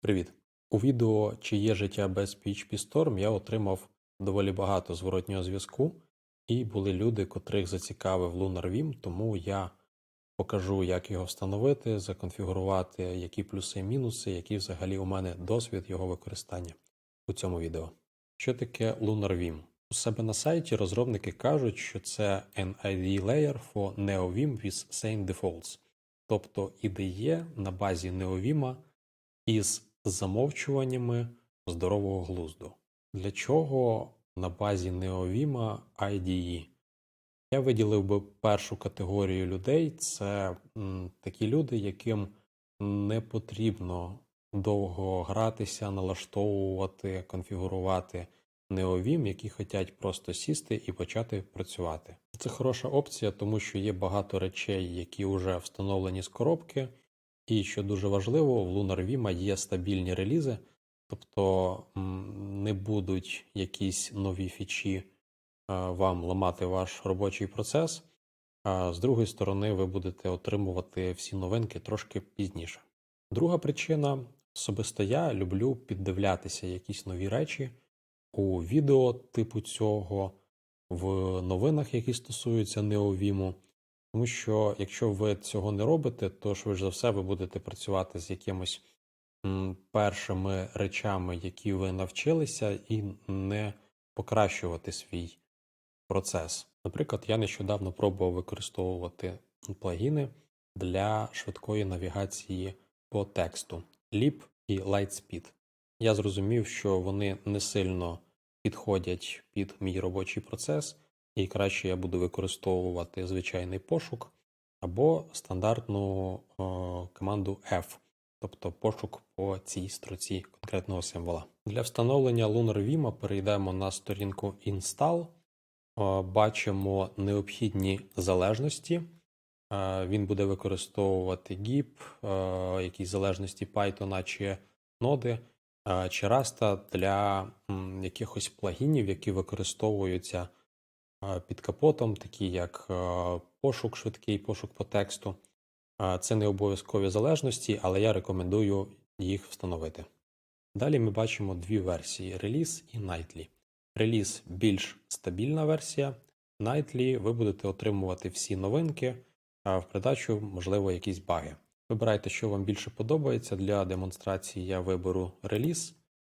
Привіт! У відео Чи є життя без PHP Storm я отримав доволі багато зворотнього зв'язку, і були люди, котрих зацікавив LunarVim, тому я покажу, як його встановити, законфігурувати, які плюси і мінуси, який взагалі у мене досвід його використання у цьому відео. Що таке LunarVim? У себе на сайті розробники кажуть, що це an IDE layer for NeoVim with same defaults, тобто IDE на базі NeoVim із замовчуваннями здорового глузду. Для чого на базі NeoVim IDE? Я виділив би першу категорію людей це такі люди, яким не потрібно довго гратися, налаштовувати, конфігурувати NeoVim, які хочуть просто сісти і почати працювати. Це хороша опція, тому що є багато речей, які вже встановлені з коробки, і що дуже важливо, в LunarVim є стабільні релізи, тобто не будуть якісь нові фічі е, вам ламати ваш робочий процес. А з другої сторони, ви будете отримувати всі новинки трошки пізніше. Друга причина особисто я люблю піддивлятися якісь нові речі у відео типу цього, в новинах, які стосуються неовіму. Тому що якщо ви цього не робите, то швидше за все ви будете працювати з якимось першими речами, які ви навчилися, і не покращувати свій процес. Наприклад, я нещодавно пробував використовувати плагіни для швидкої навігації по тексту Leap і Lightspeed. Я зрозумів, що вони не сильно підходять під мій робочий процес, і краще я буду використовувати звичайний пошук або стандартну е, команду F, тобто пошук по цій строці конкретного символа. Для встановлення LunarVim перейдемо на сторінку Install, Е, бачимо необхідні залежності. Е, Він буде використовувати GIP, якісь залежності Python чи ноди, чи Rust для якихось плагінів, які використовуються під капотом, такі як е, пошук швидкий, пошук по тексту. Е, Це не обов'язкові залежності, але я рекомендую їх встановити. Далі ми бачимо дві версії: реліз і Nightly. Реліз більш стабільна версія. Nightly ви будете отримувати всі новинки, а в придачу, можливо, якісь баги. Вибирайте, що вам більше подобається. Для демонстрації я виберу реліз,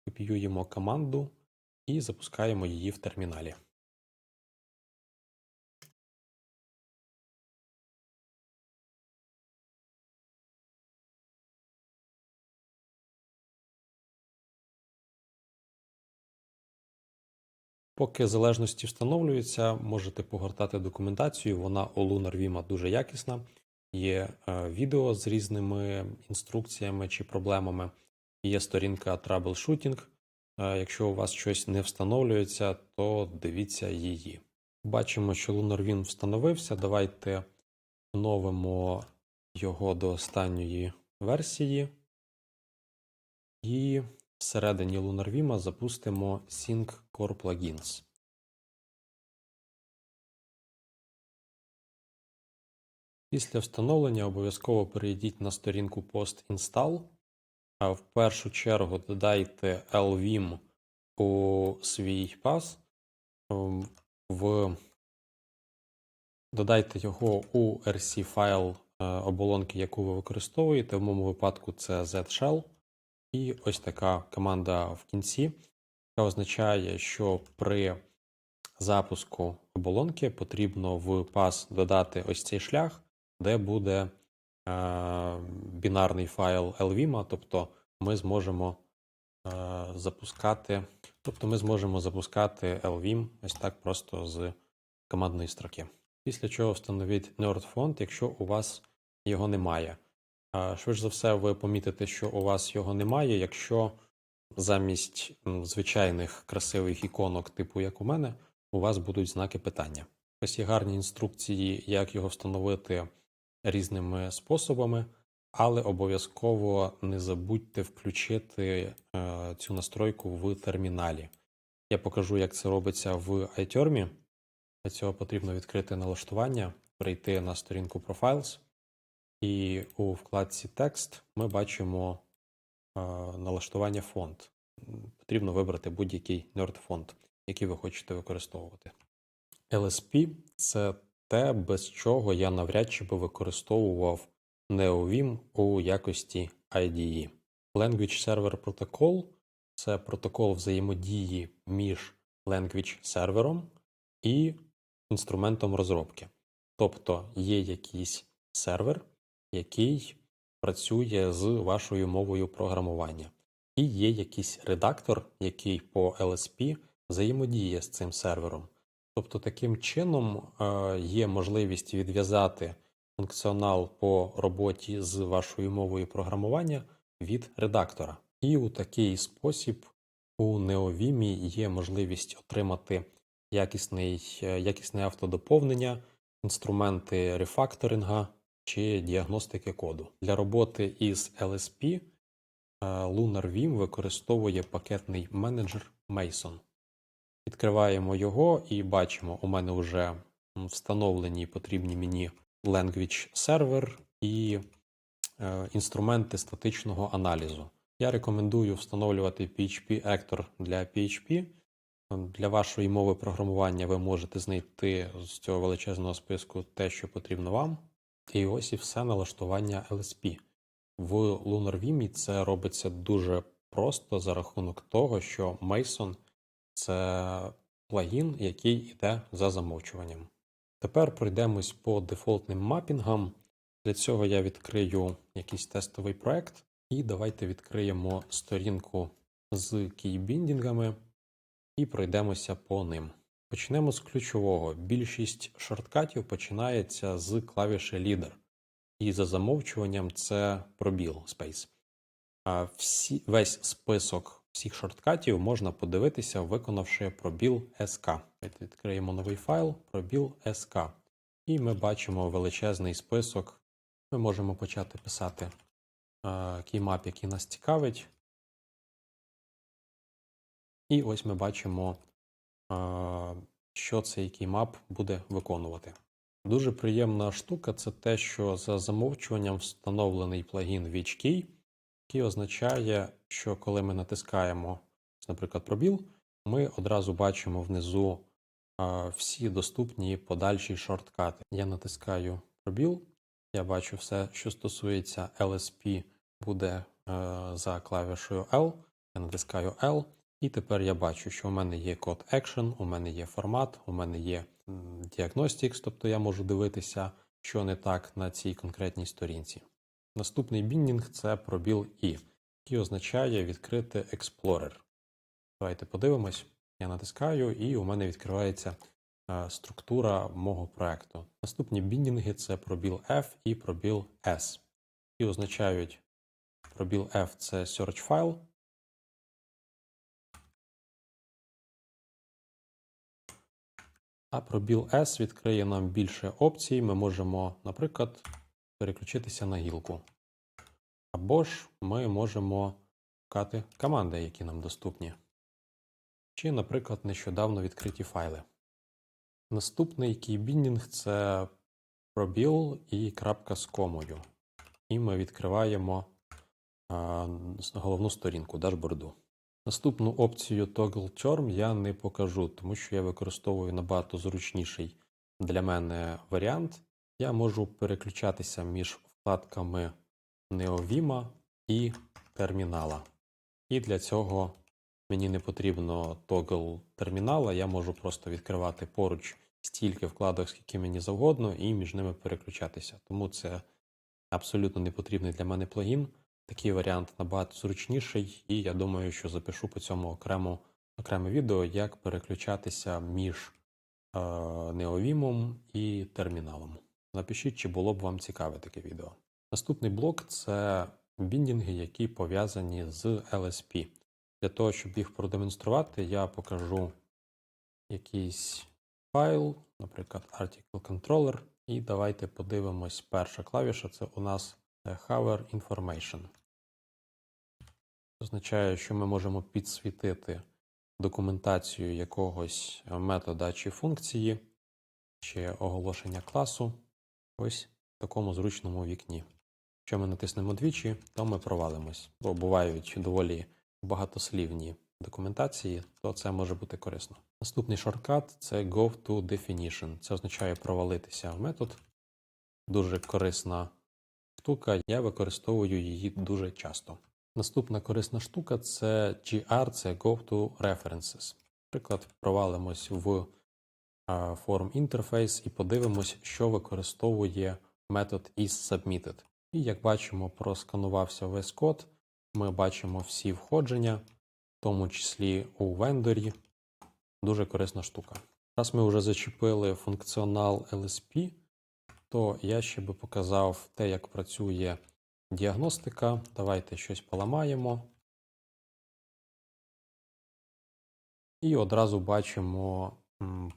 копіюємо команду і запускаємо її в терміналі. Поки залежності встановлюються, можете погортати документацію. Вона у LunarVim дуже якісна. Є е, відео з різними інструкціями чи проблемами. Є сторінка Troubleshooting. Е, Якщо у вас щось не встановлюється, то дивіться її. Бачимо, що LunarVim встановився. Давайте оновимо його до останньої версії. І всередині LunarVim запустимо Sync Core Plugins. Після встановлення обов'язково перейдіть на сторінку Post Install. В першу чергу додайте LVIM у свій пас. Ем, В... Додайте його у RC файл е, оболонки, яку ви використовуєте. В моєму випадку це Z-Shell. І ось така команда в кінці, яка означає, що при запуску оболонки потрібно в пас додати ось цей шлях, де буде е, бінарний файл LVIM, тобто ми зможемо е, запускати, тобто ми зможемо запускати LVIM ось так просто з командної строки. Після чого встановіть NerdFont, якщо у вас його немає. Швидше за все, ви помітите, що у вас його немає, якщо замість звичайних красивих іконок, типу як у мене, у вас будуть знаки питання. Ось є гарні інструкції, як його встановити різними способами, але обов'язково не забудьте включити е, цю настройку в терміналі. Я покажу, як це робиться в iTerm. Для цього потрібно відкрити налаштування, перейти на сторінку Profiles. І у вкладці текст ми бачимо налаштування фонд. Потрібно вибрати будь-який nerd фонд, який ви хочете використовувати. LSP – це те, без чого я навряд чи би використовував NeoVim у якості IDE. Language Server Protocol – це протокол взаємодії між language сервером і інструментом розробки. Тобто є якийсь сервер, який працює з вашою мовою програмування, і є якийсь редактор, який по LSP взаємодіє з цим сервером. Тобто, таким чином е, є можливість відв'язати функціонал по роботі з вашою мовою програмування від редактора. І у такий спосіб у NeoVim є можливість отримати якісний, е, якісне автодоповнення, інструменти рефакторинга чи діагностики коду. Для роботи із LSP е, LunarVim використовує пакетний менеджер Mason. Відкриваємо його і бачимо, у мене вже встановлені потрібні мені language сервер і е, інструменти статичного аналізу. Я рекомендую встановлювати PHP Actor для PHP. Для вашої мови програмування ви можете знайти з цього величезного списку те, що потрібно вам. І ось і все налаштування LSP. В LunarVim це робиться дуже просто за рахунок того, що Mason це плагін, який йде за замовчуванням. Тепер пройдемось по дефолтним мапінгам. Для цього я відкрию якийсь тестовий проект, і давайте відкриємо сторінку з кейбіндінгами і пройдемося по ним. Почнемо з ключового. Більшість шорткатів починається з клавіші Leader. І за замовчуванням це пробіл Space. Всі, весь список всіх шорткатів можна подивитися, виконавши пробіл SK. Відкриємо новий файл, пробіл SK. І ми бачимо величезний список. Ми можемо почати писати кеймап, який нас цікавить. І ось ми бачимо, що цей кеймап буде виконувати. Дуже приємна штука це те, що за замовчуванням встановлений плагін WitchKey, який означає, що коли ми натискаємо, наприклад, пробіл, ми одразу бачимо внизу всі доступні подальші шорткати. Я натискаю пробіл, я бачу все, що стосується LSP, буде е, за клавішою L. Я натискаю L, і тепер я бачу, що у мене є код Action, у мене є формат, у мене є Diagnostics, тобто я можу дивитися, що не так на цій конкретній сторінці. Наступний біндінг це пробіл І, який означає відкрити Explorer. Давайте подивимось. Я натискаю, і у мене відкривається е, структура мого проекту. Наступні біндінги це пробіл F і пробіл S, які означають пробіл F це search файл. А пробіл S відкриє нам більше опцій. Ми можемо, наприклад, переключитися на гілку. Або ж ми можемо шукати команди, які нам доступні. Чи, наприклад, нещодавно відкриті файли. Наступний кейбіндінг це пробіл і крапка з комою. І ми відкриваємо головну сторінку дашборду. Наступну опцію Toggle Term я не покажу, тому що я використовую набагато зручніший для мене варіант. Я можу переключатися між вкладками NeoVim і термінала. І для цього мені не потрібно тогл термінала, я можу просто відкривати поруч стільки вкладок, скільки мені завгодно, і між ними переключатися. Тому це абсолютно не потрібний для мене плагін. Такий варіант набагато зручніший, і я думаю, що запишу по цьому окремо, окреме відео, як переключатися між е, NeoVim і терміналом. Напишіть, чи було б вам цікаве таке відео. Наступний блок це біндінги, які пов'язані з LSP. Для того, щоб їх продемонструвати, я покажу якийсь файл, наприклад, Article Controller. І давайте подивимось, перша клавіша це у нас Hover Information. Означає, що ми можемо підсвітити документацію якогось метода чи функції, чи оголошення класу ось в такому зручному вікні. Якщо ми натиснемо двічі, то ми провалимось, бо бувають доволі багатослівні документації, то це може бути корисно. Наступний шорткат це Go to Definition. Це означає провалитися в метод. Дуже корисна штука, я використовую її дуже часто. Наступна корисна штука це GR, це Go to References. Наприклад, провалимось в форм інтерфейс і подивимось, що використовує метод isSubmitted. І як бачимо, просканувався весь код. Ми бачимо всі входження, в тому числі у вендорі. Дуже корисна штука. Раз ми вже зачепили функціонал LSP, то я ще би показав те, як працює діагностика. Давайте щось поламаємо. І одразу бачимо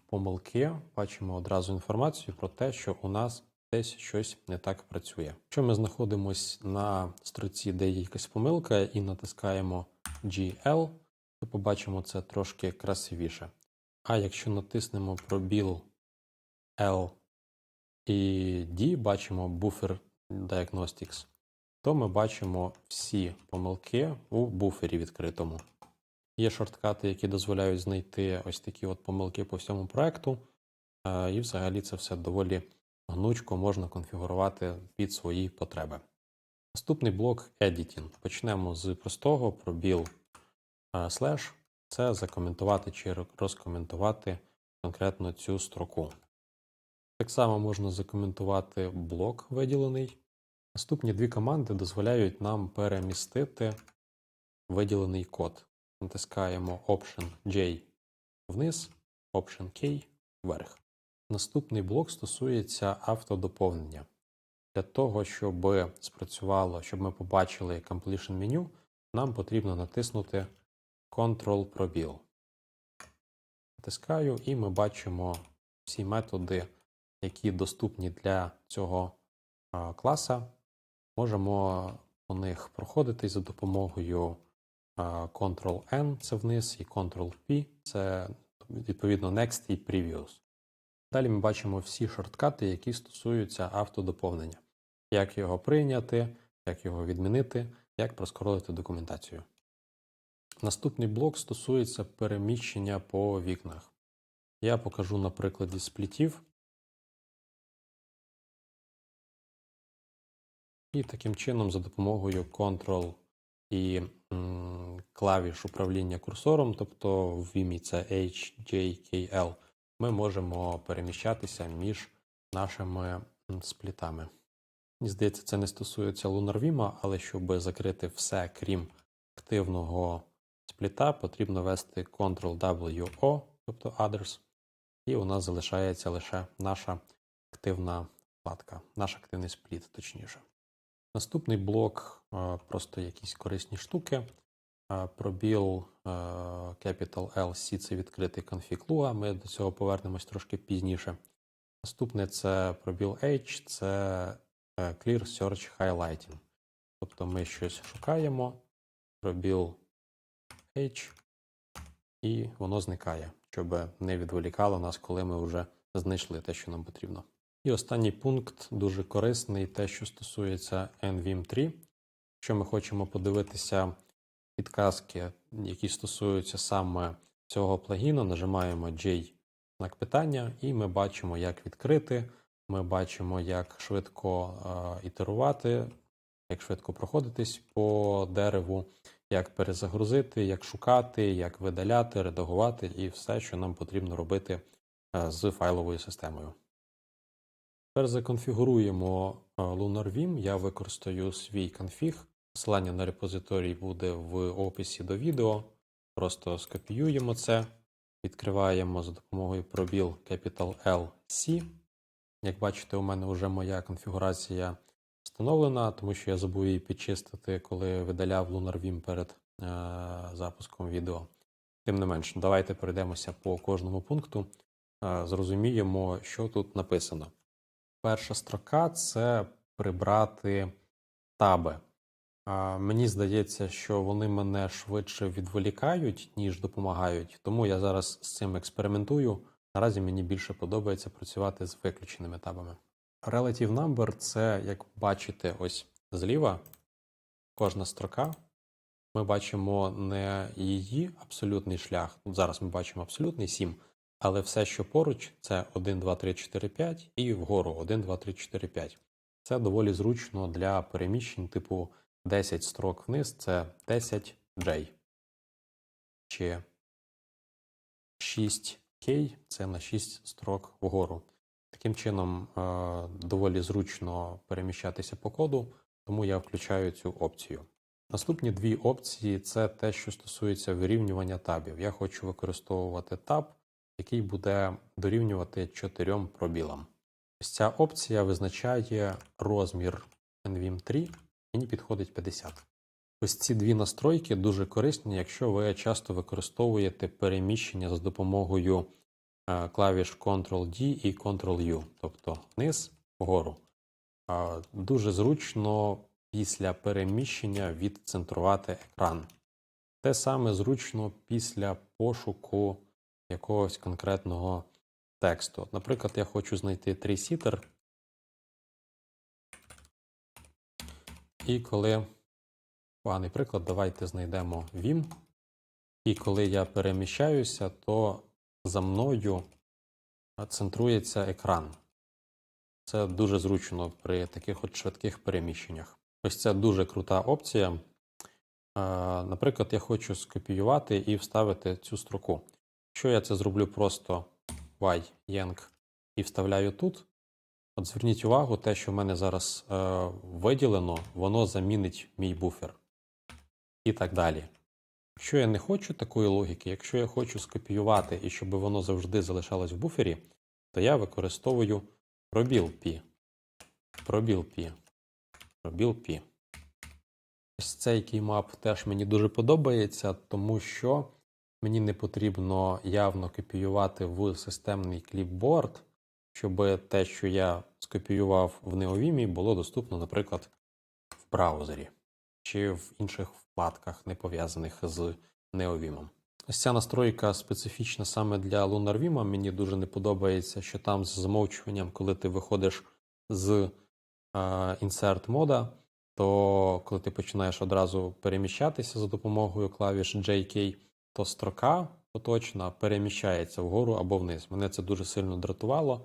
помилки, бачимо одразу інформацію про те, що у нас десь щось не так працює. Якщо ми знаходимося на строці, де є якась помилка, і натискаємо GL, то побачимо це трошки красивіше. А якщо натиснемо пробіл L і D, бачимо Buffer Diagnostics, то ми бачимо всі помилки у буфері відкритому. Є шорткати, які дозволяють знайти ось такі от помилки по всьому проекту, е, і взагалі це все доволі гнучко можна конфігурувати під свої потреби. Наступний блок Editing. Почнемо з простого пробіл е, слеш. Це закоментувати чи розкоментувати конкретно цю строку. Так само можна закоментувати блок виділений. Наступні дві команди дозволяють нам перемістити виділений код. Натискаємо Option J вниз, Option K вверх. Наступний блок стосується автодоповнення. Для того, щоб спрацювало, щоб ми побачили Completion меню, нам потрібно натиснути Ctrl пробіл. Натискаю, і ми бачимо всі методи, які доступні для цього класа. Можемо по них проходити за допомогою Ctrl-N це вниз і Ctrl-P це відповідно Next і Previous. Далі ми бачимо всі шорткати, які стосуються автодоповнення. Як його прийняти, як його відмінити, як проскоролити документацію. Наступний блок стосується переміщення по вікнах. Я покажу на прикладі сплітів. І таким чином, за допомогою Ctrl і м, клавіш управління курсором, тобто в Vimeo це H, ми можемо переміщатися між нашими сплітами. Мені здається, це не стосується LunarVim, але щоб закрити все, крім активного спліта, потрібно ввести Ctrl-W-O, тобто Others, і у нас залишається лише наша активна вкладка, наш активний спліт, точніше. Наступний блок е, просто якісь корисні штуки. Е, Пробіл е, Capital LC це відкритий конфіг Lua. Ми до цього повернемось трошки пізніше. Наступне це пробіл H, це Clear Search Highlighting. Тобто ми щось шукаємо, пробіл H, і воно зникає, щоб не відволікало нас, коли ми вже знайшли те, що нам потрібно. І останній пункт дуже корисний, те, що стосується NVIM 3. Якщо ми хочемо подивитися підказки, які стосуються саме цього плагіну, нажимаємо J знак питання, і ми бачимо, як відкрити. Ми бачимо, як швидко е, ітерувати, як швидко проходитись по дереву, як перезагрузити, як шукати, як видаляти, редагувати і все, що нам потрібно робити е, з файловою системою. Тепер законфігуруємо е, LunarVim. Я використаю свій конфіг. Посилання на репозиторій буде в описі до відео. Просто скопіюємо це, відкриваємо за допомогою пробіл Capital L C. Як бачите, у мене вже моя конфігурація встановлена, тому що я забув її підчистити, коли видаляв LunarVim перед е, запуском відео. Тим не менш, давайте пройдемося по кожному пункту, е, зрозуміємо, що тут написано. Перша строка це прибрати таби. Мені здається, що вони мене швидше відволікають, ніж допомагають, тому я зараз з цим експериментую. Наразі мені більше подобається працювати з виключеними табами. Relative number це, як бачите, ось зліва кожна строка. Ми бачимо не її абсолютний шлях. Зараз ми бачимо абсолютний 7, але все, що поруч, це 1, 2, 3, 4, 5 і вгору 1, 2, 3, 4, 5. Це доволі зручно для переміщень, типу 10 строк вниз це 10 J. Чи 6K це на 6 строк вгору. Таким чином, е, доволі зручно переміщатися по коду, тому я включаю цю опцію. Наступні дві опції це те, що стосується вирівнювання табів. Я хочу використовувати таб, який буде дорівнювати 4 пробілам. Ось ця опція визначає розмір NVIM 3, мені підходить 50. Ось ці дві настройки дуже корисні, якщо ви часто використовуєте переміщення за допомогою е, клавіш Ctrl-D і Ctrl-U, тобто вниз, вгору. Дуже зручно після переміщення відцентрувати екран. Те саме зручно після пошуку якогось конкретного тексту. Наприклад, я хочу знайти трісітер. І коли поганий приклад, давайте знайдемо Vim. І коли я переміщаюся, то за мною центрується екран. Це дуже зручно при таких от швидких переміщеннях. Ось це дуже крута опція. Е, Наприклад, я хочу скопіювати і вставити цю строку. Якщо я це зроблю просто y, yank і вставляю тут, от зверніть увагу, те, що в мене зараз е, виділено, воно замінить мій буфер. І так далі. Якщо я не хочу такої логіки, якщо я хочу скопіювати і щоб воно завжди залишалось в буфері, то я використовую пробіл P. Пробіл P. Пробіл P. Ось цей кеймап теж мені дуже подобається, тому що мені не потрібно явно копіювати в системний кліпборд, щоб те, що я скопіював в Neovim, було доступно, наприклад, в браузері чи в інших вкладках, не пов'язаних з Neovim. Ось ця настройка специфічна саме для LunarVim. Мені дуже не подобається, що там з замовчуванням, коли ти виходиш з insert мода, то коли ти починаєш одразу переміщатися за допомогою клавіш JK, то строка поточна переміщається вгору або вниз. Мене це дуже сильно дратувало.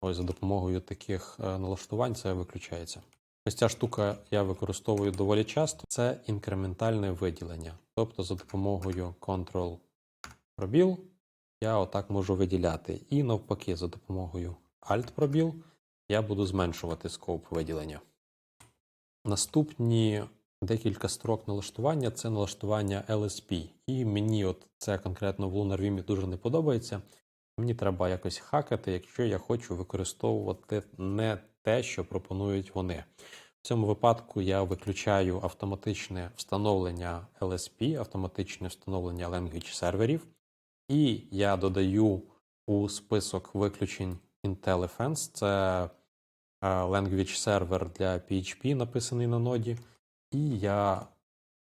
Ось за допомогою таких е, налаштувань це виключається. Ось ця штука я використовую доволі часто. Це інкрементальне виділення. Тобто за допомогою Ctrl пробіл я отак можу виділяти. І навпаки, за допомогою Alt пробіл я буду зменшувати скоп виділення. Наступні декілька строк налаштування це налаштування LSP. І мені от це конкретно в LunarVim дуже не подобається. Мені треба якось хакати, якщо я хочу використовувати не те, що пропонують вони. В цьому випадку я виключаю автоматичне встановлення LSP, автоматичне встановлення language серверів, і я додаю у список виключень IntelliFence, це е, language сервер для PHP, написаний на ноді. І я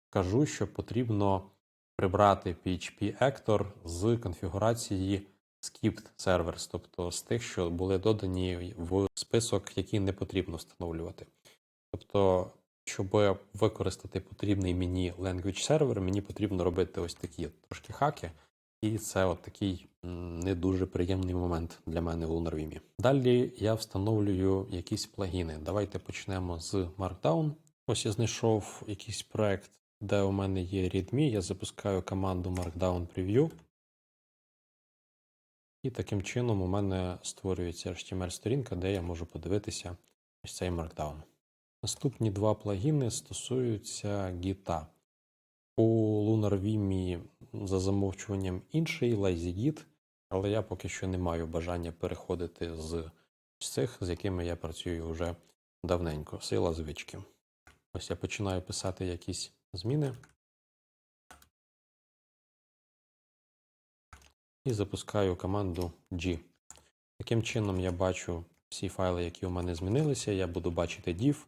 кажу, що потрібно прибрати PHP Actor з конфігурації skipped servers, тобто з тих, що були додані в список, який не потрібно встановлювати. Тобто, щоб використати потрібний мені language сервер, мені потрібно робити ось такі трошки хаки, і це от такий не дуже приємний момент для мене в LunarVim. Далі я встановлюю якісь плагіни. Давайте почнемо з Markdown. Ось я знайшов якийсь проект, де у мене є readme, я запускаю команду Markdown Preview. І таким чином у мене створюється HTML-сторінка, де я можу подивитися ось цей Markdown. Наступні два плагіни стосуються Git. У LunarVim за замовчуванням інший LazyGit, але я поки що не маю бажання переходити з цих, з якими я працюю вже давненько. Сила звички. Ось я починаю писати якісь зміни. І запускаю команду G. Таким чином я бачу всі файли, які у мене змінилися. Я буду бачити div.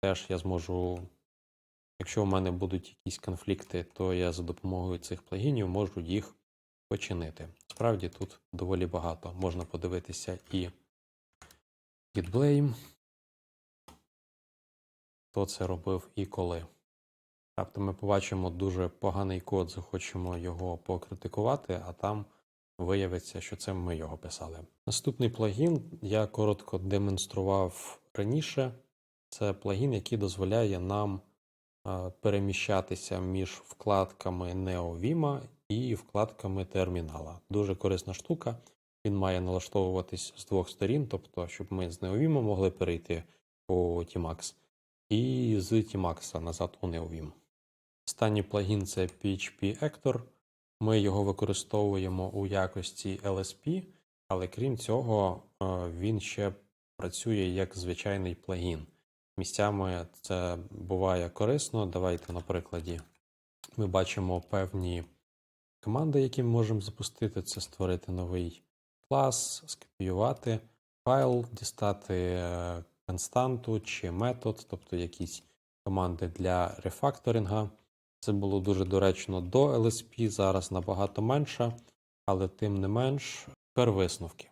Теж я зможу, якщо у мене будуть якісь конфлікти, то я за допомогою цих плагінів можу їх починити. Справді тут доволі багато. Можна подивитися і git blame, хто це робив і коли. Раптом ми побачимо дуже поганий код, захочемо його покритикувати, а там виявиться, що це ми його писали. Наступний плагін я коротко демонстрував раніше. Це плагін, який дозволяє нам переміщатися між вкладками NeoVim і вкладками термінала. Дуже корисна штука. Він має налаштовуватись з двох сторін, тобто, щоб ми з NeoVim могли перейти по Tmax, і з Tmax назад у NeoVim. Останній плагін це PHP Actor. Ми його використовуємо у якості LSP, але крім цього, е, він ще працює як звичайний плагін. Місцями це буває корисно. Давайте на прикладі ми бачимо певні команди, які ми можемо запустити. Це створити новий клас, скопіювати файл, дістати е, константу чи метод, тобто якісь команди для рефакторинга. Це було дуже доречно до LSP, зараз набагато менше, але тим не менш, тепер висновки.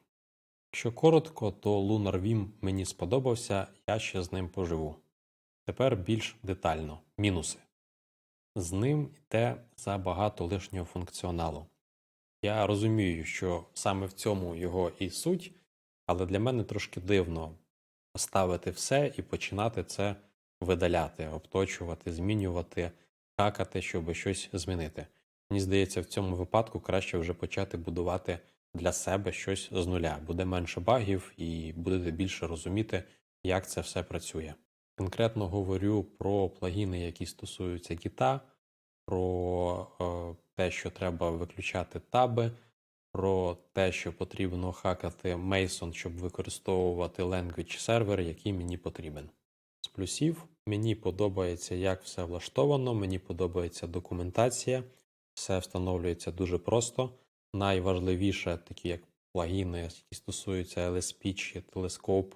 Якщо коротко, то Lunar Vim мені сподобався, я ще з ним поживу. Тепер більш детально. Мінуси. З ним йде забагато лишнього функціоналу. Я розумію, що саме в цьому його і суть, але для мене трошки дивно ставити все і починати це видаляти, обточувати, змінювати, хакати, щоб щось змінити. Мені здається, в цьому випадку краще вже почати будувати для себе щось з нуля. Буде менше багів і будете більше розуміти, як це все працює. Конкретно говорю про плагіни, які стосуються гіта, про е, те, що треба виключати таби, про те, що потрібно хакати Mason, щоб використовувати language сервер, який мені потрібен. З плюсів мені подобається, як все влаштовано, мені подобається документація, все встановлюється дуже просто. Найважливіше, такі як плагіни, які стосуються LSP чи Telescope,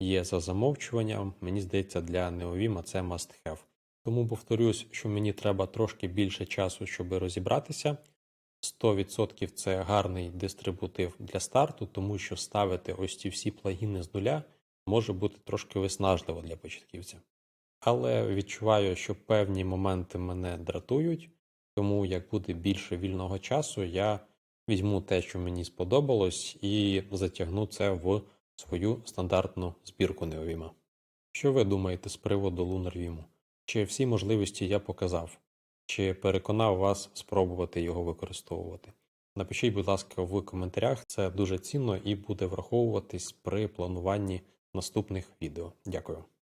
є за замовчуванням. Мені здається, для NeoVim це must have. Тому повторюсь, що мені треба трошки більше часу, щоб розібратися. 100% це гарний дистрибутив для старту, тому що ставити ось ці всі плагіни з нуля може бути трошки виснажливо для початківця. Але відчуваю, що певні моменти мене дратують, тому як буде більше вільного часу, я візьму те, що мені сподобалось, і затягну це в свою стандартну збірку Neovim. Що ви думаєте з приводу LunarVim? Чи всі можливості я показав? Чи переконав вас спробувати його використовувати? Напишіть, будь ласка, в коментарях, це дуже цінно і буде враховуватись при плануванні наступних відео. Дякую.